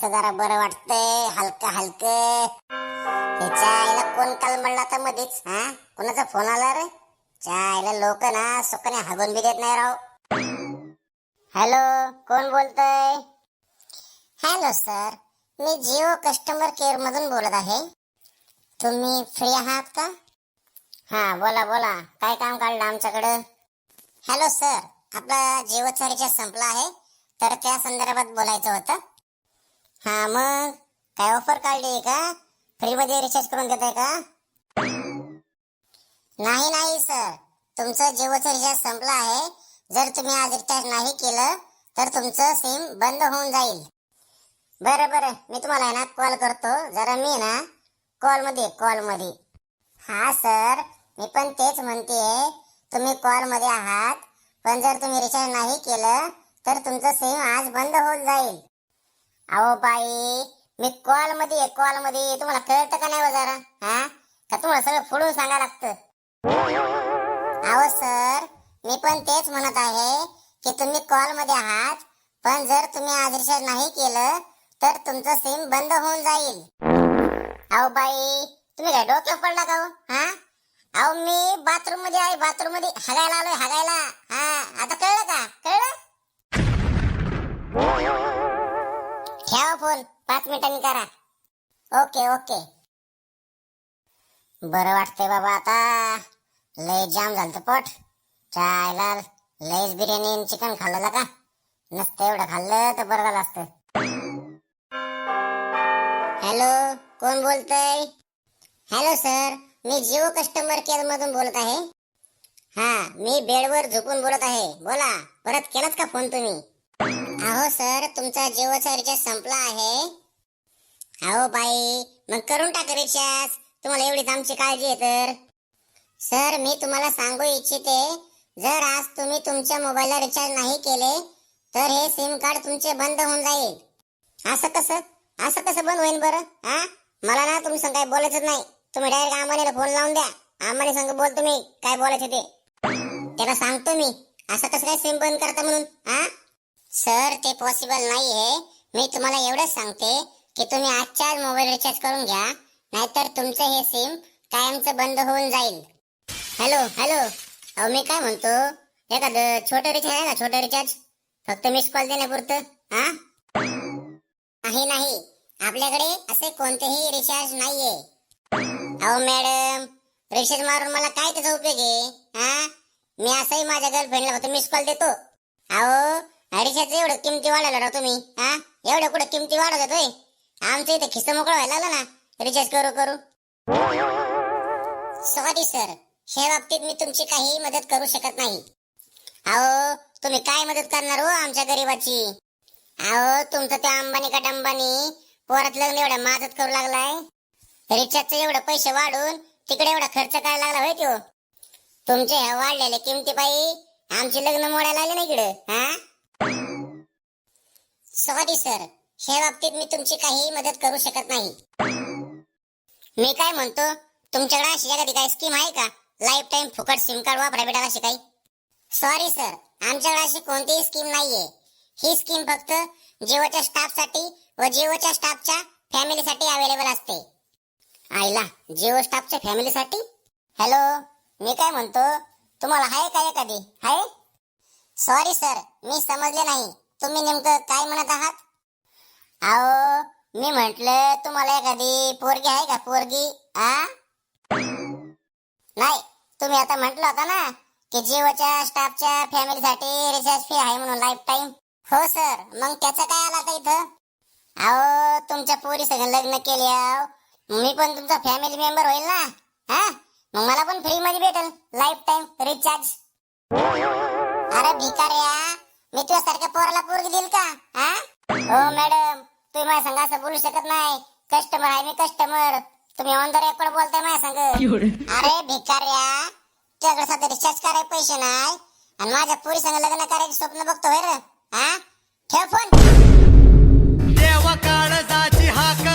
कसं जरा बरं वाटतंय हलकं हलक. ह्याच्या आईला कोण काल म्हणला तर मध्येच हा? कोणाचा फोन आला रे? च्या आईला लोक ना सुखाने हागून बी देत नाही राव. हॅलो कोण बोलतय? Hello sir. मी जिओ कस्टमर केअर मधून बोलत आहे. तुम्ही फ्री आहात का? हा बोला बोला. काय काम काढलं आमच्याकडं? Hello sir. आपला जिओचा रिचार्ज संपला आहे. तर त्या संदर्भात बोलायचं होतं. हा मग? काय ऑफर काढली का? फ्री मध्ये रिचार्ज करून देत आहे का? नाही नाही सर तुमचं जिओचं रिचार्ज संपला आहे. जर तुम्ही आज रिचार्ज नाही केलं तर तुमचं सिम बंद होऊन जाईल. बरं बरं. मी तुम्हाला आहे ना कॉल करतो. जरा मी ना कॉलमध्ये कॉलमध्ये. हा सर मी पण तेच म्हणते तुम्ही कॉलमध्ये आहात. पण जर तुम्ही रिचार्ज नाही केलं तर तुमचं सिम आज बंद होऊन जाईल. अहो बाई मी कॉलमध्ये कॉलमध्ये तुम्हाला कळतं का नाही हो जरा? हा? का तुम्हाला सगळं फोडून सांगा लागतं? अहो सर मी पण तेच म्हणत आहे की तुम्ही कॉलमध्ये आहात पण जर तुम्ही आज रिचार्ज नाही केलं तर तुमचं सिम बंद होऊन जाईल. अहो बाई तुम्ही काय डोक्यात पडला का हो? हा? अहो मी बाथरूममध्ये आहे बाथरूममध्ये हगायला आलोय हगायला. हा आता कळलं का? कळलं? फोन पाच मिनिटांनी करा. Okay okay. बरं वाटतंय बाबा आता. लय जाम झालं पोट. चायला लयच बिर्याणी चिकन खाल्लं का? नसतं एवढं खाल्लं तर बरं झालं असतं. हॅलो कोण बोलतय? Hello sir. मी जिओ कस्टमर केअर मधून बोलत आहे. हा मी बेडवर झोपून बोलत आहे. बोला. परत केलाच का फोन तुम्ही? अहो सर तुमचा जिओचा रिचार्ज संपला आहे. अहो बाई मग करून टाका रिचार्ज तुम्हाला एवढीच आमची काळजी आहे तर. सर मी तुम्हाला सांगू इच्छिते जर आज तुम्ही तुमच्या मोबाईलला रिचार्ज नाही केले तर हे सिम कार्ड तुमचे बंद होऊन जाईल. असं कसं? असं कसं बंद होईल बरं? हा मला ना तुमचं संग काय बोलायचं नाही. तुम्ही डायरेक्ट आम्हाला फोन लावून द्या. आम्हाला संग बोल तुम्ही काय बोलायचं ते. त्याला सांगतो मी. असं कसं काय सिम बंद करता म्हणून? हा सर ते पॉसिबल नाही आहे मी तुम्हाला एवढंच सांगते की तुम्ही आजच्या आज मोबाईल रिचार्ज करून घ्या नाहीतर तुमचं हे सिम कायमचं बंद होऊन जाईल. हॅलो हॅलो अहो मी काय म्हणतो? एखादं छोटं रिचार्ज आहे ना छोटं रिचार्ज फक्त मिस कॉल देण्यापुरतं हा? नाही नाही. आपल्याकडे असे कोणतेही रिचार्ज नाहीये. अहो मॅडम रिचार्ज मारून मला काय त्याचा उपयोग आहे हा? मी असंही माझ्या गर्लफ्रेंडला फक्त मिस कॉल देतो. अहो रिचार्ज एवढं किमती वाढवलं राव तुम्ही हा? एवढं कुठं किमती वाढवत होय? आमचं इथे खिस्सा मोकळं व्हायला लागला ना. रिचार्ज करू करू. सॉरी सर ह्या बाबतीत मी तुमची काही मदत करू शकत नाही. अहो तुम्ही काय मदत करणार हो आमच्या गरीबाची? अहो तुमचं त्या अंबानी का अंबानी पोरात लग्न एवढ्या मदत करू लागलाय. रिचार्जचे एवढे पैसे वाढून तिकडे एवढा खर्च करायला लागला होय तो तुमचे ह्या वाढलेल्या किमती पायी आमची लग्न मोडायला आले ना इकडे हा? सॉरी सर ह्या बाबतीत मी तुमची काहीही मदत करू शकत नाही. मी काय म्हणतो तुमच्याकडे अशी एखादी काही स्कीम आहे का? लाईफ टाईम फुकट सिम कार्ड वापरा भेटाल अशी काही सॉरी सर आमच्याकडे अशी कोणतीही स्कीम नाहीये. ही स्कीम फक्त जिओच्या स्टाफसाठी व जिओच्या स्टाफच्या फॅमिलीसाठी अवेलेबल असते. आईला जिओ स्टाफच्या फॅमिलीसाठी हॅलो मी काय म्हणतो तुम्हाला आहे का एखादी? आहे? सॉरी सर मी समजले नाही. तुम्ही नेमकं काय म्हणत आहात? अहो मी म्हंटल तुम्हाला एखादी पोरगी आहे का पोरगी? आ? नाही तुम्ही आता म्हंटल होता ना की जिओच्या स्टाफच्या फॅमिलीसाठी रिचार्ज फी आहे म्हणून लाईफ टाईम हो सर मग त्याचं काय आला आता इथं? अहो तुमच्या पोरी सगळं लग्न केले अहो. मी पण तुमचा फॅमिली मेंबर होईल ना? हा? मग मला पण फ्री मध्ये भेटेल. लाईफ टाईम रिचार्ज अरे भिकाऱ्या मी तुझ्यासारख्या पोराला पोरगी देईल का? हा? हो मॅडम. तुम्ही माझ्या संग असं बोलू शकत नाही. कस्टमर आहे मी कस्टमर. तुम्ही ऑन द रेकॉर्ड बोलताय माझ्या संग. अरे भिकाऱ्या तुझ्याकडे सध्या रिचार्ज करायला पैसे नाही. आणि माझ्या पोरी संग लग्न करायचे स्वप्न बघतोय रे. हा? ठेव फोन. देवा काळजाची हाक